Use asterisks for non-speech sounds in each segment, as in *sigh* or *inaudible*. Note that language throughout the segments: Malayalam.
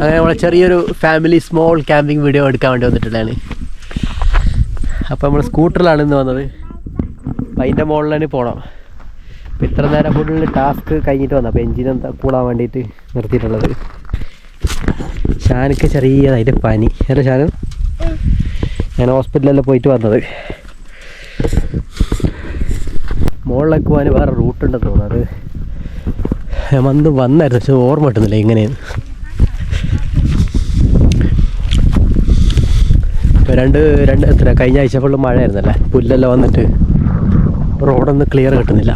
അങ്ങനെ നമ്മളെ ചെറിയൊരു ഫാമിലി സ്മോൾ ക്യാമ്പിംഗ് വീഡിയോ എടുക്കാൻ വേണ്ടി വന്നിട്ടുള്ളതാണ്. അപ്പോൾ നമ്മൾ സ്കൂട്ടറിലാണ് ഇന്ന് വന്നത്. അതിന്റെ മുകളിലാണ് പോകണം അപ്പം ഇത്ര നേരം ഫുള്ള് ടാസ്ക് കഴിഞ്ഞിട്ട് വന്നു. അപ്പോൾ എഞ്ചിൻ എന്താ കൂടാൻ വേണ്ടിയിട്ട് നിർത്തിയിട്ടുള്ളത്. ഷാനക്ക് ചെറിയതായിട്ട് പനി. അല്ലേ ഷാനു. ഞാൻ ഹോസ്പിറ്റലിലെല്ലാം പോയിട്ട് വന്നത്. മുകളിലേക്ക് പോകാൻ വേറെ റൂട്ടുണ്ടെന്ന് തോന്നുന്നത് ഞാൻ വന്ന് വന്നായിരുന്നു പക്ഷെ ഓർമ്മ കിട്ടുന്നില്ല എങ്ങനെയാണ് രണ്ട് രണ്ട് എത്ര കഴിഞ്ഞ ആഴ്ച ഫുള്ള് മഴയായിരുന്നല്ലേ? പുല്ലെല്ലാം വന്നിട്ട് റോഡൊന്നും ക്ലിയർ കിട്ടുന്നില്ല.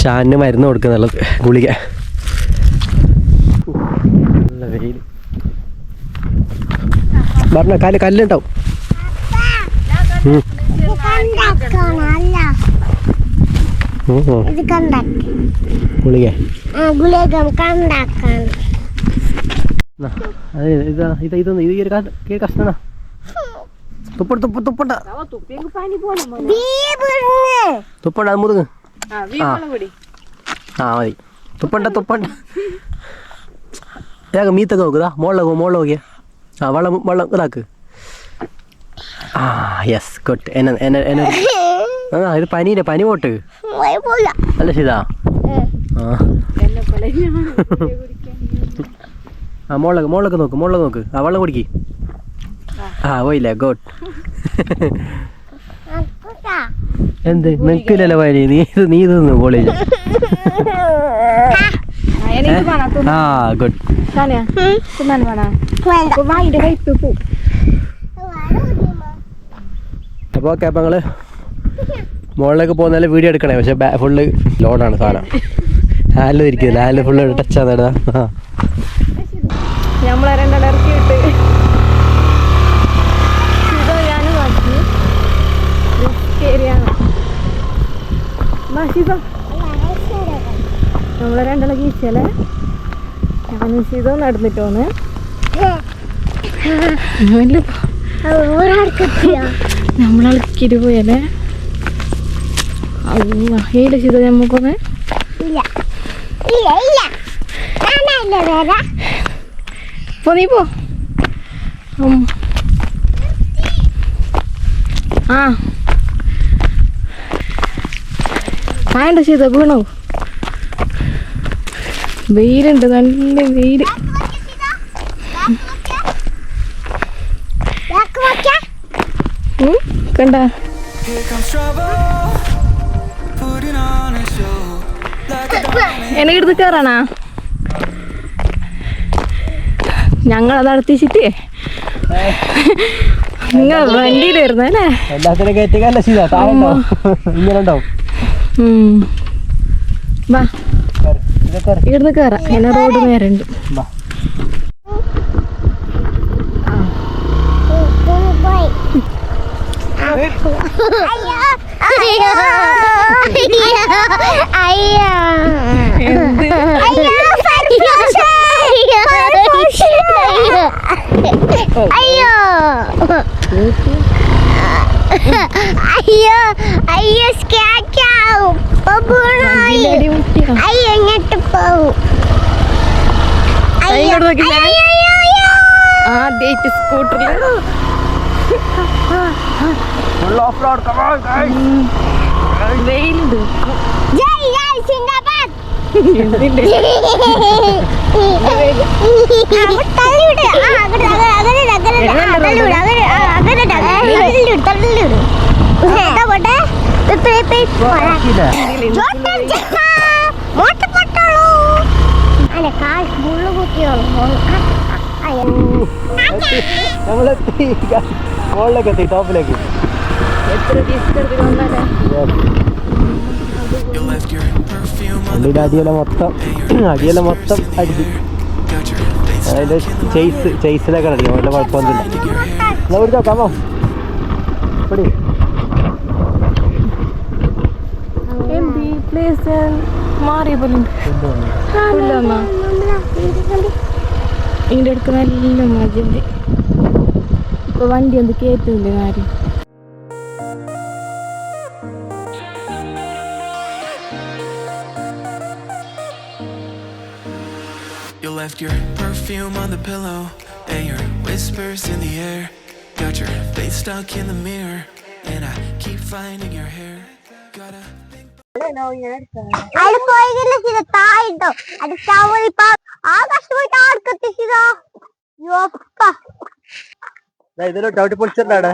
ഷാനിന് മരുന്ന് കൊടുക്കുന്നുള്ളത് ഗുളിക. നല്ല വെയിൽ. പറഞ്ഞ കല്ല് കല്ലുണ്ടാവും. ഉം, ഉം. ഇത് കണ്ടാക്ക ഗുളിക ഗുലേഗം കണ്ടാക്കാണ് എന്നാ, അത് ഇതാ ഇത് ഇതൊന്ന് ഇത് ഈ ഒരു കാ- ഈ ഒരു കഷ്ണ തുപ്പട തുപ്പ തുപ്പണ്ട തുപ്പണ്ട അത് മുറുങ്ങ് ആ മതി തുപ്പണ്ട തുപ്പണ്ട ഇതാ മീത്തൊക്കെ നോക്കുതാ മുകളിൽ മുകളിൽ നോക്കിയാ ആ വെള്ളം വെള്ളം ഇതാക്ക് ആ യെസ് ഗുഡ് എന്നെ എന്നെ എന്നെ ആ ഇത് പനിയില്ല പനി പോട്ട്. അല്ല ശരിതാ ആ. *laughs* ആ മോളൊക്കെ മുകളിലൊക്കെ നോക്ക് മോളൊക്കെ നോക്ക്. ആ വെള്ളം കുടിക്ക്. ആ. പോയില്ല ഗുഡ് എന്ത്? നിൽക്കില്ലല്ലോ പനി. നീ ഇത് നീ ഇത് നിന്ന് കോളേജ് ആ ഗുഡ് അപ്പോൾ ഓക്കെ അപ്പം ഞങ്ങൾ മുകളിലേക്ക് പോകുന്നാലും വീഡിയോ എടുക്കണേ. പക്ഷെ ഫുള്ള് ലോഡാണ് സാധനം. ഹാലിൽ ഇരിക്കുന്നില്ല ഹാലിൽ ഫുള്ള് ടച്ചാണ് ഇടാ ആ നമ്മളെ രണ്ടെണ്ണം ഇറക്കിയിട്ട് ഇതോ ഞാനും ആക്കി നമ്മളെ രണ്ടെണ്ണം കീച്ചല്ലേ? ഞാനും സീതോ നടന്നിട്ടോന്ന്. നമ്മളളക്കിട്ട് പോയല്ലേ? ഏല ചെയ്തോ നമുക്കൊന്ന് പോ നീ പോ. ആ. വേണ്ട ചെയ്ത വീണോ? വെയിലുണ്ട് നല്ല വെയിൽ. കണ്ട. Here comes trouble, എടുത്ത് കയറാനാ ഞങ്ങൾ അത് അടുത്തിച്ചിട്ട് നിങ്ങൾ വണ്ടിയിലായിരുന്നു അല്ലേ? എല്ലാത്തിനും കയറ്റിക്കല്ല ശീല താഴെ ഉണ്ടാവും ഇങ്ങനെ ഉണ്ടാവും വാ. ഇവിടുന്ന് കയറാം എന്നെ റോഡ് നേരുണ്ട് വാ. അയ്യോ അയ്യോ അയ്യോ അയ്യോ അയ്യോ. ഇങ്ങോട്ട് പോവും ആദ്യമായിട്ട് സ്കൂട്ടറിൽ Full of road come on on, guys. വെയിലുണ്ട് ജയ് ജയ് അയ്യോ ഞങ്ങളെത്തി മുകളിലേക്ക് എത്തി ടോപ്പിലേക്ക് വണ്ടിയുടെ അടിയെല്ലാം മൊത്തം അടിയല മൊത്തം അടിച്ചു. അതിന്റെ ചെയ്സ് ചെയ്സിലൊക്കെ അടിക്കും വല്ല കുഴപ്പമൊന്നുമില്ല. എന്നാ പിടിച്ചോ കമോ പിടി. മാറിയ പോലെ ഇതിന്റെ അടുത്ത് നല്ല മജുണ്ട് വണ്ടി ഒന്ന് കാര്യം? You left your perfume on the pillow and your whispers in the air. Got your face stuck in the mirror and I keep finding your hair. Gotta അത് ഇതിലോ ചവിട്ടി പൊളിച്ചിട്ടാണ്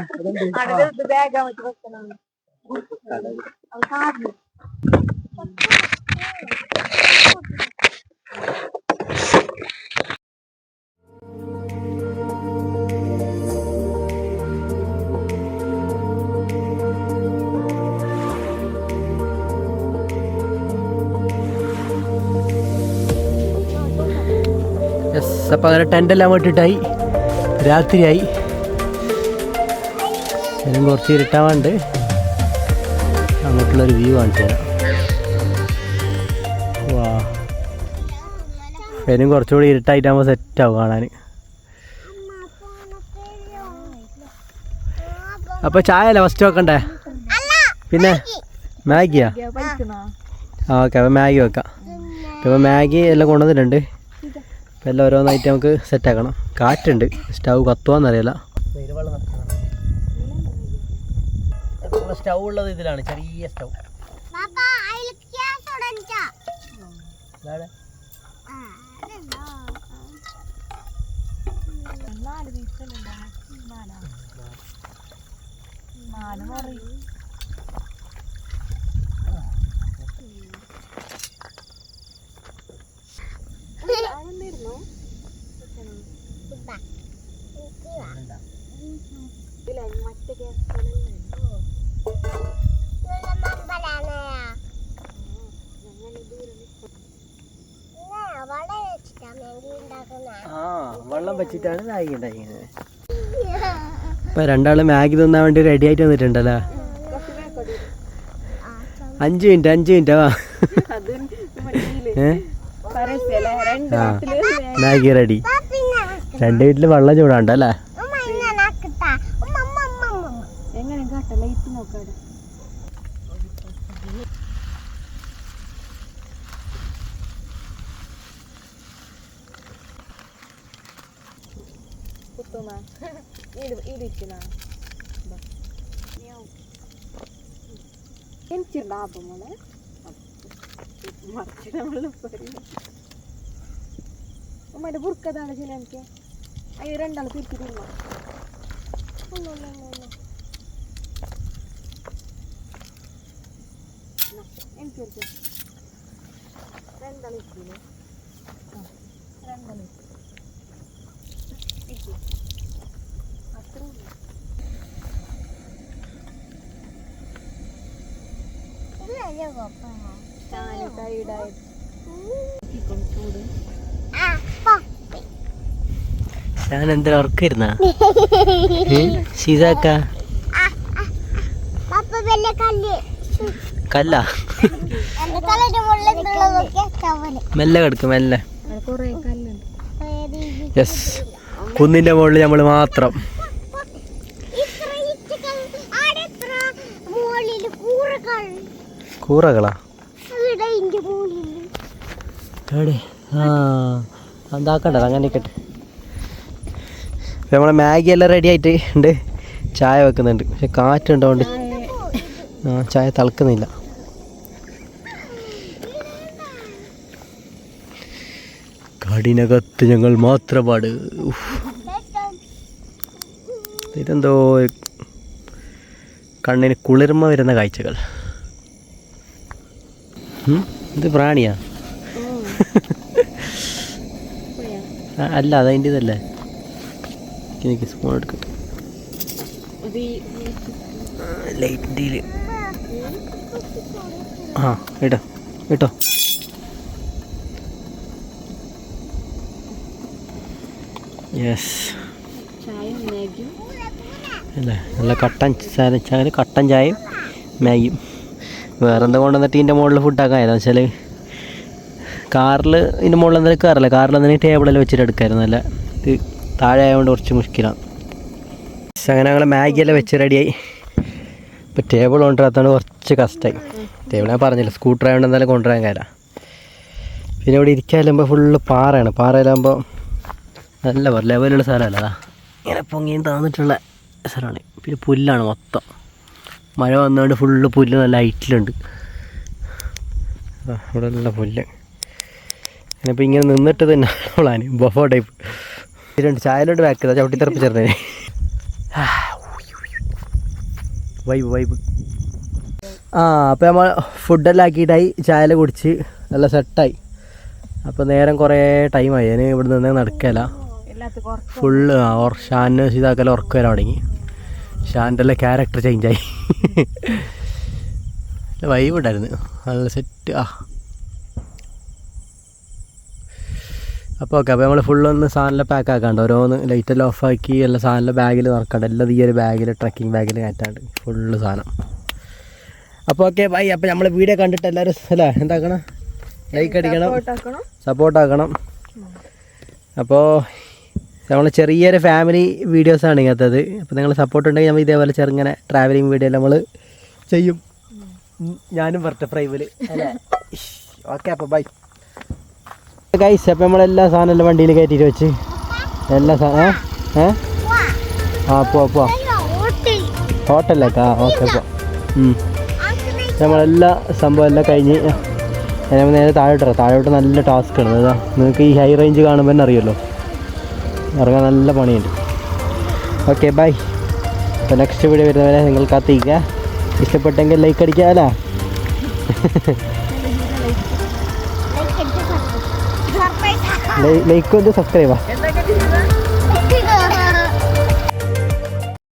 യെസ് അപ്പം അങ്ങനെ ടെന്റെല്ലാം വിട്ടിട്ടായി. രാത്രിയായി. ഇനിയും കുറച്ച് ഇരുട്ടാവാണ്ട് അങ്ങോട്ടുള്ളൊരു വ്യൂ കാണിച്ചു തരാം. വാ. ഇനിയും കുറച്ചുകൂടി ഇരുട്ടായിട്ടാകുമ്പോൾ സെറ്റാവും കാണാൻ. അപ്പോൾ ചായ അല്ലേ ഫസ്റ്റ് വെക്കണ്ടേ? പിന്നെ മാഗിയാ? ആ ഓക്കെ അപ്പോൾ മാഗി വെക്കാം. അപ്പോൾ മാഗി എല്ലാം കൊണ്ടുവന്നിട്ടുണ്ട്. അപ്പോൾ എല്ലാം ഓരോന്നായിട്ട് നമുക്ക് സെറ്റാക്കണം കാറ്റുണ്ട്. സ്റ്റൗ കത്തുവാന്നറിയില്ല. സ്റ്റൗ ഉള്ളത് ഇതിലാണ് ചെറിയ സ്റ്റൗ. നാല്? ഗ്യാസ് ഉടഞ്ചാ വളരെ വെച്ചിട്ടാ മേഗി ഉണ്ടാക്കുന്നത് ആ വെള്ളം വെച്ചിട്ടാണ് മാഗി ഉണ്ടാക്കിയത്. ഇപ്പൊ രണ്ടാൾ മാഗി തിന്നാൻ വേണ്ടി റെഡി ആയിട്ട് വന്നിട്ടുണ്ടല്ലോ. അഞ്ചു മിനിറ്റ് അഞ്ചു മിനിറ്റ് വാ. മാഗി. റെഡി രണ്ട് വീട്ടിൽ വെള്ളം ചൂടാണ്ടല്ലേ? ഉമ്മ ഇങ്ങനെ ആക്കിട്ടാ ഉമ്മ ഉമ്മ ഉമ്മ ഉമ്മ എങ്ങനെ കാട്ട ലൈറ്റ് നോക്കാടെ കുത്തുന്ന ഇരിക്കുന്ന എനിക്കുണ്ടാവും മോളെ മറിച്ചിടമുള്ള ഉമ്മയുടെ ബുർക്കതാണ് ചില എനിക്ക് അതിന് രണ്ടാൾ തിരിച്ചു തിന്നോ എനിക്കൊരു രണ്ടാൾ ഇരിക്കില്ലേ രണ്ടാൾ അത്ര ഞാൻ എന്തിനാ ഉറക്കിരുന്ന? സീതാക്ക കല്ല്. മെല്ലെ കിടക്കും മെല്ലെ. യെസ്. കുന്നിന്റെ മുകളിൽ നമ്മൾ മാത്രം ഇത്ര ഇച്ചകൾ ആടെ എത്ര മുകളിൽ കൂറകൾ കൂറകളാ? ഇവിടെ ഇന്റെ മുകളിൽ എവിടെ ആ എന്താക്കണ്ടത് അങ്ങനെ നിൽക്കട്ടെ നമ്മളെ മാഗി എല്ലാം റെഡി ആയിട്ട് ഉണ്ട് ചായ വെക്കുന്നുണ്ട്. പക്ഷെ കാറ്റുണ്ടോണ്ട് ആ ചായ തിളക്കുന്നില്ല. കാടിനകത്ത് ഞങ്ങൾ മാത്രപാട്. ഇതെന്തോ കണ്ണിന് കുളിർമ വരുന്ന കാഴ്ചകൾ? ഇത് പ്രാണിയാ. അല്ല അതതിന്റെ ഇതല്ലേ? എനിക്ക് സ്പൂൺ എടുക്കട്ടെ ആ ഇട്ടോ ഇട്ടോ. യെസ് അല്ലേ? നല്ല കട്ടൻ ചായ കട്ടൻ ചായയും മാഗിയും. വേറെ എന്താ കൊണ്ടുവന്നിട്ട് ഇതിന്റെ മുകളിൽ ഫുഡാക്കാൻ ഏതാ വെച്ചാൽ കാറിൽ ഇതിന്റെ മുകളിൽ എന്തെങ്കിലും കയറില്ല? കാറിൽ എന്തെങ്കിലും ടേബിളിൽ വെച്ചിട്ട് എടുക്കാമായിരുന്നു അല്ല ഇത് താഴെ ആയതുകൊണ്ട് കുറച്ച് മുഷ്കിലാണ് അങ്ങനെ ഞങ്ങൾ മാഗിയെല്ലാം വെച്ച് റെഡിയായി ഇപ്പോൾ ടേബിൾ കൊണ്ടുവരാത്തതുകൊണ്ട് കുറച്ച് കഷ്ടമായി ടേബിൾ ഞാൻ പറഞ്ഞില്ല സ്കൂട്ടർ ആയതുകൊണ്ട് എന്തായാലും കൊണ്ടുവരാൻ കാര്യം. പിന്നെ ഇവിടെ ഇരിക്കാലാകുമ്പോൾ ഫുള്ള് പാറയാണ്. പാറയിലാകുമ്പോൾ നല്ല ലെവലുള്ള സ്ഥലമല്ല അതാ? ഇങ്ങനെ പൊങ്ങിയും താന്നിട്ടുള്ള സ്ഥലമാണ്. പിന്നെ പുല്ലാണ് മൊത്തം. മഴ വന്നുകൊണ്ട് ഫുള്ള് പുല്ല് നല്ല ഹൈറ്റിലുണ്ട് അവിടെ നല്ല പുല്ല്. ഞാനിപ്പോൾ ഇങ്ങനെ നിന്നിട്ട് തന്നെ പ്ലാൻ ബഫോ ടൈപ്പ് ഇതിലുണ്ട് ചായലോട്ട് ബാക്ക് ചെയ്താൽ ചവിട്ടി തെറപ്പിച്ചേർന്നേ വൈബ് വൈബ് ആ അപ്പോൾ നമ്മൾ ഫുഡെല്ലാം ആക്കിയിട്ടായി. ചായല കുടിച്ച് നല്ല സെറ്റായി അപ്പോൾ നേരം കുറേ ടൈമായി ഞാൻ ഇവിടെ നിന്ന് നടക്കല. ഫുള്ള് ഓർ ഷാന് ഇതാക്കല ഉറക്കം വരാൻ തുടങ്ങി. ഷാന്റെ ക്യാരക്ടർ ചേഞ്ചായി വൈബ് ഉണ്ടായിരുന്നു. നല്ല സെറ്റ് ആ. അപ്പോൾ ഓക്കെ അപ്പോൾ നമ്മൾ ഫുള്ളൊന്ന് സാധനം പാക്ക് ആക്കാണ്ട്. ഓരോന്ന് ലൈറ്റെല്ലാം ഓഫാക്കി എല്ലാ സാധനം ബാഗിൽ നിറക്കണ്ട എല്ലാം ഈ ഒരു ബാഗിൽ ട്രക്കിംഗ് ബാഗിൽ കയറ്റാണ്ട്. ഫുള്ള് സാധനം. അപ്പോൾ ഓക്കെ ബൈ അപ്പോൾ നമ്മൾ വീഡിയോ കണ്ടിട്ട് എല്ലാവരും അല്ലേ എന്താക്കണം? ലൈക്ക് അടിക്കണം. ആക്കണം. സപ്പോർട്ട് ആക്കണം. അപ്പോൾ നമ്മൾ ചെറിയൊരു ഫാമിലി വീഡിയോസാണ് ഇങ്ങനത്തത് അപ്പോൾ നിങ്ങൾ സപ്പോർട്ട് ഉണ്ടെങ്കിൽ നമ്മൾ ഇതേപോലെ ചെറുങ്ങനെ ട്രാവലിംഗ് വീഡിയോ നമ്മൾ ചെയ്യും. ഞാനും പറഞ്ഞ അല്ലേ? ഓക്കെ അപ്പോൾ ബൈ ഗൈസ് അപ്പോൾ നമ്മളെല്ലാ സാധനം എല്ലാം വണ്ടിയിൽ കയറ്റിയിട്ട് വെച്ച്. എല്ലാ സാധനം ഏ? ആ പോ പോ ഹോട്ടലിലേക്കാ? ഓക്കെ പോ. നമ്മളെല്ലാ സംഭവം എല്ലാം കഴിഞ്ഞ് നേരെ താഴോട്ടാ താഴോട്ട് നല്ല ടാസ്ക് ആണ്. അതാ നിങ്ങൾക്ക് ഈ ഹൈ റേഞ്ച് കാണുമ്പോൾ തന്നെ അറിയുമല്ലോ. ഇറങ്ങാൻ നല്ല പണിയുണ്ട്. ഓക്കെ ബൈ അപ്പോൾ നെക്സ്റ്റ് വീഡിയോ വരുന്നവരെ നിങ്ങൾ കാത്തിരിക്കുക. ഇഷ്ടപ്പെട്ടെങ്കിൽ ലൈക്ക് അടിക്കാമല്ലോ ലൈക്ക് ഒന്ന് സബ്സ്ക്രൈബാ